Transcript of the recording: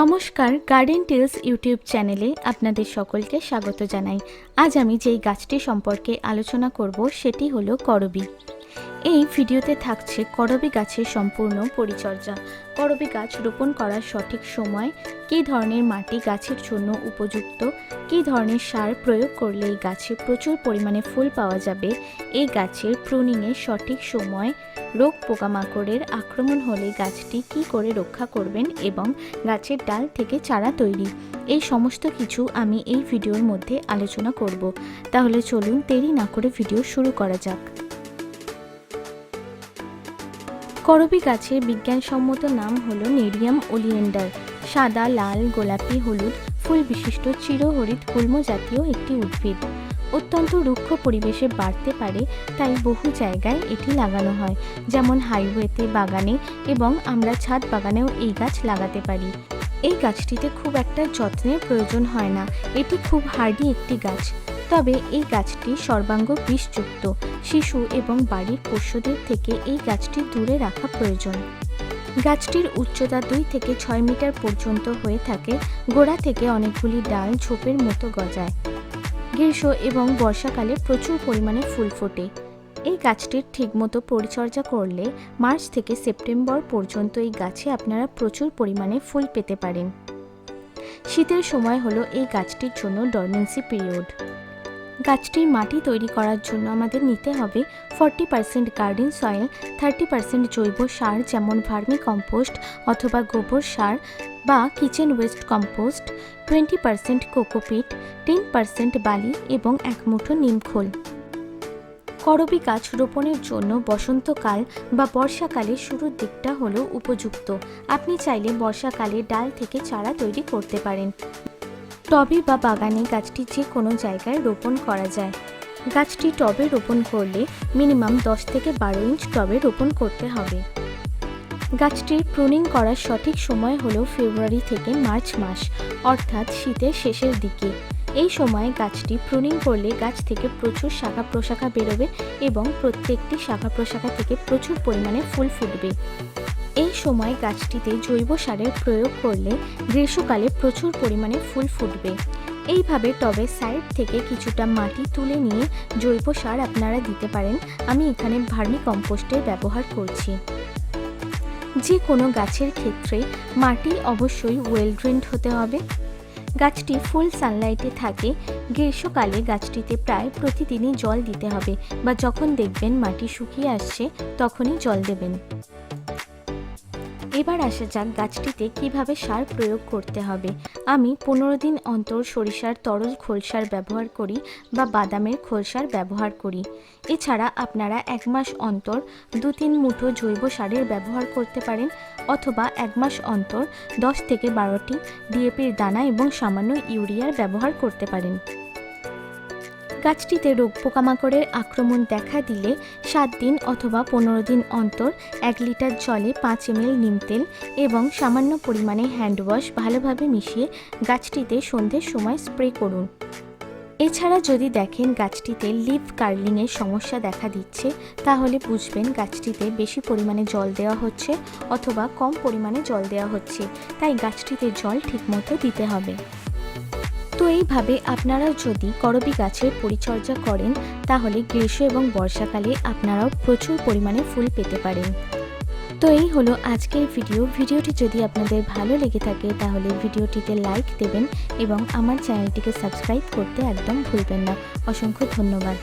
নমস্কার garden টিলস YouTube চ্যানেলে আপনাদের সকলকে স্বাগত জানাই। আজ আমি যেই গাছটি সম্পর্কে আলোচনা করব, সেটি হলো করবি। এই ভিডিওতে থাকছে করবি গাছের সম্পূর্ণ পরিচর্যা। করবি গাছ রোপণ করার সঠিক সময়, কি ধরনের মাটি গাছের জন্য উপযুক্ত, কী ধরনের সার প্রয়োগ করলে এই গাছে প্রচুর পরিমাণে ফুল পাওয়া যাবে, এই গাছের প্রুনিংয়ের সঠিক সময়, রোগ পোকামাকড়ের আক্রমণ হলে গাছটি কি করে রক্ষা করবেন এবং গাছের ডাল থেকে চারা তৈরি। এই সমস্ত কিছু আমি এই ভিডিওর মধ্যে আলোচনা করব। তাহলে চলুন দেরি না করে ভিডিও শুরু করা যাক। করবি গাছের বিজ্ঞানসম্মত নাম হল নেরিয়াম ওলিয়েন্ডার। সাদা, লাল, গোলাপি, হলুদ, ফুল বিশিষ্ট চিরহরিত গুল্ম জাতীয় একটি উদ্ভিদ। অত্যন্ত রুক্ষ পরিবেশে বাড়তে পারে, তাই বহু জায়গায় এটি লাগানো হয়। যেমন হাইওয়েতে বাগানে এবং আমরা ছাদ বাগানেও এই গাছ লাগাতে পারি। এই গাছটিতে খুব একটা যত্নের প্রয়োজন হয় না। এটি খুব হার্ডি একটি গাছ। তবে এই গাছটি সর্বাঙ্গ বিষযুক্ত। শিশু এবং বাড়ির পোষ্যদের থেকে এই গাছটি দূরে রাখা প্রয়োজন। গাছটির উচ্চতা দুই থেকে ছয় মিটার পর্যন্ত হয়ে থাকে, গোড়া থেকে অনেকগুলি ডাল ঝোপের মতো গজায়। গ্রীষ্ম এবং বর্ষাকালে প্রচুর পরিমাণে ফুল ফোটে। এই গাছটির ঠিকমতো পরিচর্যা করলে মার্চ থেকে সেপ্টেম্বর পর্যন্ত এই গাছে আপনারা প্রচুর পরিমাণে ফুল পেতে পারেন। শীতের সময় হলো এই গাছটির জন্য ডরমেন্সি পিরিয়ড। গাছটির মাটি তৈরি করার জন্য আমাদের নিতে হবে forty percent garden soil thirty percent জৈব সার যেমন ভার্মি কম্পোস্ট অথবা গোবর সার বা kitchen waste compost twenty percent cocopeat ten percent বালি এবং এক মুঠো নিমখোল করবি গাছ রোপণের জন্য বসন্তকাল বা বর্ষাকালের শুরুর দিকটা হলো উপযুক্ত। আপনি চাইলে বর্ষাকালে ডাল থেকে চারা তৈরি করতে পারেন। টবে বা বাগানে গাছটি যে কোনো জায়গায় রোপণ করা যায়। গাছটি টবে রোপণ করলে মিনিমাম দশ থেকে বারো ইঞ্চ টবে রোপণ করতে হবে। গাছটির প্রুনিং করার সঠিক সময় হল ফেব্রুয়ারি থেকে মার্চ মাস, অর্থাৎ শীতের শেষের দিকে। এই সময়ে গাছটি প্রুনিং করলে গাছ থেকে প্রচুর শাখা প্রশাখা বেরোবে এবং প্রত্যেকটি শাখা প্রশাখা থেকে প্রচুর পরিমাণে ফুল ফুটবে। এই সময় গাছটিতে জৈব সারের প্রয়োগ করলে গ্রীষ্মকালে প্রচুর পরিমাণে ফুল ফুটবে। এইভাবে টবের সাইড থেকে কিছুটা মাটি তুলে নিয়ে জৈব সার আপনারা দিতে পারেন। আমি এখানে ভার্মি কম্পোস্টের ব্যবহার করছি। যে কোনো গাছের ক্ষেত্রে মাটি অবশ্যই ওয়েল ড্রেন্ড হতে হবে। গাছটি ফুল সানলাইটে থাকে, গ্রীষ্মকালে গাছটিতে প্রায় প্রতিদিনই জল দিতে হবে বা যখন দেখবেন মাটি শুকিয়ে আসছে, তখনই জল দেবেন। এবার আসা যাক গাছটিতে কীভাবে সার প্রয়োগ করতে হবে। আমি পনেরো দিন অন্তর সরিষার তরল খোলসার ব্যবহার করি বা বাদামের খোলসার ব্যবহার করি। এছাড়া আপনারা এক মাস অন্তর দু তিন মুঠো জৈব সারের ব্যবহার করতে পারেন অথবা এক মাস অন্তর দশ থেকে বারোটি ডিএপির দানা এবং সামান্য ইউরিয়ার ব্যবহার করতে পারেন। গাছটিতে রোগ পোকামাকড়ের আক্রমণ দেখা দিলে সাত দিন অথবা পনেরো দিন অন্তর এক লিটার জলে পাঁচ এমএল নিম তেল এবং সামান্য পরিমাণে হ্যান্ড ওয়াশ ভালোভাবে মিশিয়ে গাছটিতে সন্ধ্যের সময় স্প্রে করুন। এছাড়া যদি দেখেন গাছটিতে লিভ কার্লিংয়ের সমস্যা দেখা দিচ্ছে, তাহলে বুঝবেন গাছটিতে বেশি পরিমাণে জল দেওয়া হচ্ছে অথবা কম পরিমাণে জল দেওয়া হচ্ছে, তাই গাছটিতে জল ঠিকমতো দিতে হবে। তো এইভাবে আপনারা যদি করবি গাছের পরিচর্যা করেন, তাহলে গ্রীষ্ম এবং বর্ষাকালে আপনারাও প্রচুর পরিমাণে ফুল পেতে পারেন। তো এই হলো আজকের ভিডিও। ভিডিওটি যদি আপনাদের ভালো লেগে থাকে, তাহলে ভিডিওটিতে লাইক দেবেন এবং আমার চ্যানেলটিকে সাবস্ক্রাইব করতে একদম ভুলবেন না। অসংখ্য ধন্যবাদ।